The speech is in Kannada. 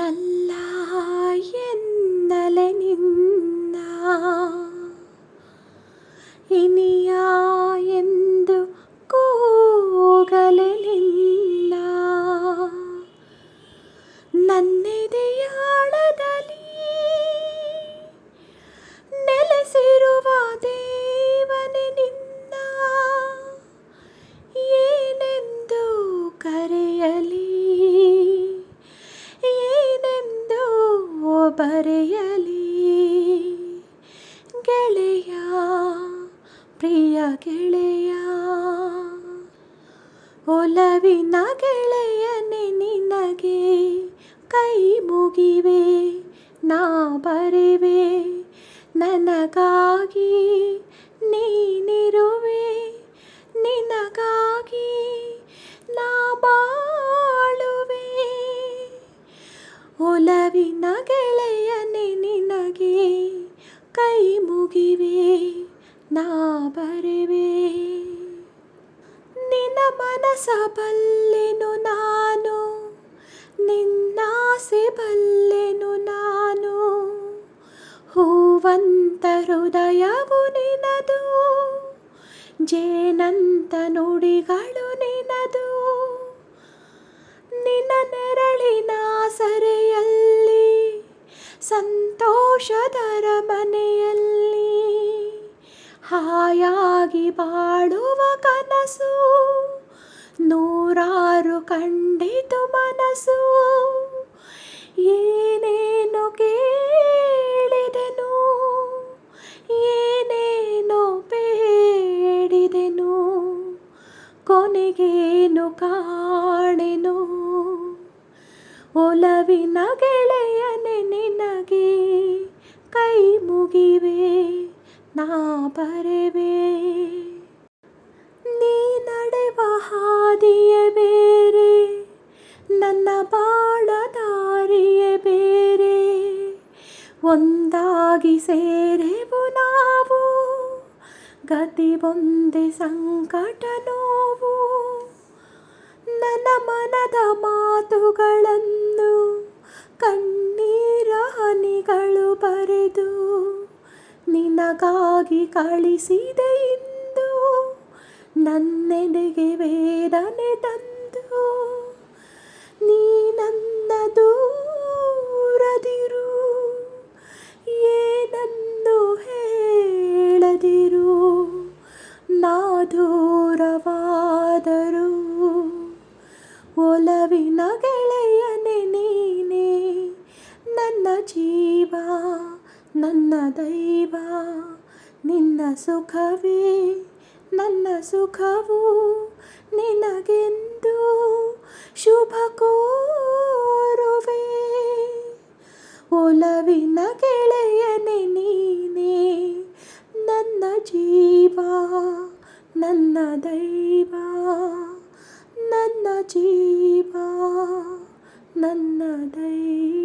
നല്ല നിന്ന ഇനിയാ ಗೆಳೆಯ, ಪ್ರಿಯ ಗೆಳೆಯ. ಒಲವಿನ ಗೆಳೆಯನೆ ನಿನಗೆ ಕೈ ಮುಗಿವೆ, ನಾ ಬರೆವೆ. ನನಗಾಗಿ ನೀನಿರುವೆ, ನಿನಗಾಗಿ ನಾ ಬಾಳುವೆ. ಒಲವಿನ ಗೆಳೆಯನೆ ನಾ ಬರುವೆ. ನಿನ್ನ ಮನಸ ಬಲ್ಲೆನು ನಾನು. ನಿನ್ನಾಸೆ ಬಲ್ಲೆನು ನಾನು. ಹೂವಂತ ಹೃದಯವು ನಿನದು. ಜೇನಂತ ನುಡಿಗಳು ನಿನದು. ನಿನ್ನ ನೆರಳಿನ ಸರೆಯಲ್ಲಿ ಸಂತೋಷದರ ಹಾಯಾಗಿ ಬಾಳುವ ಕನಸು, ನೂರಾರು ಕಂಡಿತು ಮನಸ್ಸು ಏನೇನು ಕೇಳಿದೆನು, ಏನೇನೋ ಬೇಡಿದೆನು, ಕೊನೆಗೇನು ಕಾಣೆನು. ಒಲವಿನ ಗೆಳೆಯನೆ ನಿನಗೆ ಕೈ ಮುಗಿವೆ. ನಾ ಬರೆವೆ. ನೀ ನಡೆವ ಹಾದಿಯೇ ಬೇರೆ, ನನ್ನ ಬಾಳ ದಾರಿಯೇ ಬೇರೆ. ಒಂದಾಗಿ ಸೇರೆವು ನಾವು, ಗತಿ ಒಂದೇ ಸಂಕಟ ನೋವು. ನನ್ನ ಮನದ ಮಾತುಗಳನ್ನು ಕಣ್ಣೀರ ಹನಿಗಳು ಬರೆದು ನಿನಗಾಗಿ ಕಳಿಸಿದೆ ಇಂದು. ನನ್ನೆಡೆಗೆ ವೇದನೆ ತಂದು ನೀ ನನ್ನ ದೂರದಿರು. ಏನನ್ನು ಹೇಳದಿರು? ನಾ ದೂರವಾದರು ಒಲವಿನ ನನ್ನ ದೈವ, ನಿನ್ನ ಸುಖವೇ, ನನ್ನ ಸುಖವು ನಿನಗೆಂದು ಶುಭ ಕೋರುವೆ. ಒಲವಿನ ಗೆಳೆಯನೆ ನೀನೇ, ನನ್ನ ಜೀವ, ನನ್ನ ದೈವ, ನನ್ನ ಜೀವ, ನನ್ನ ದೈವ.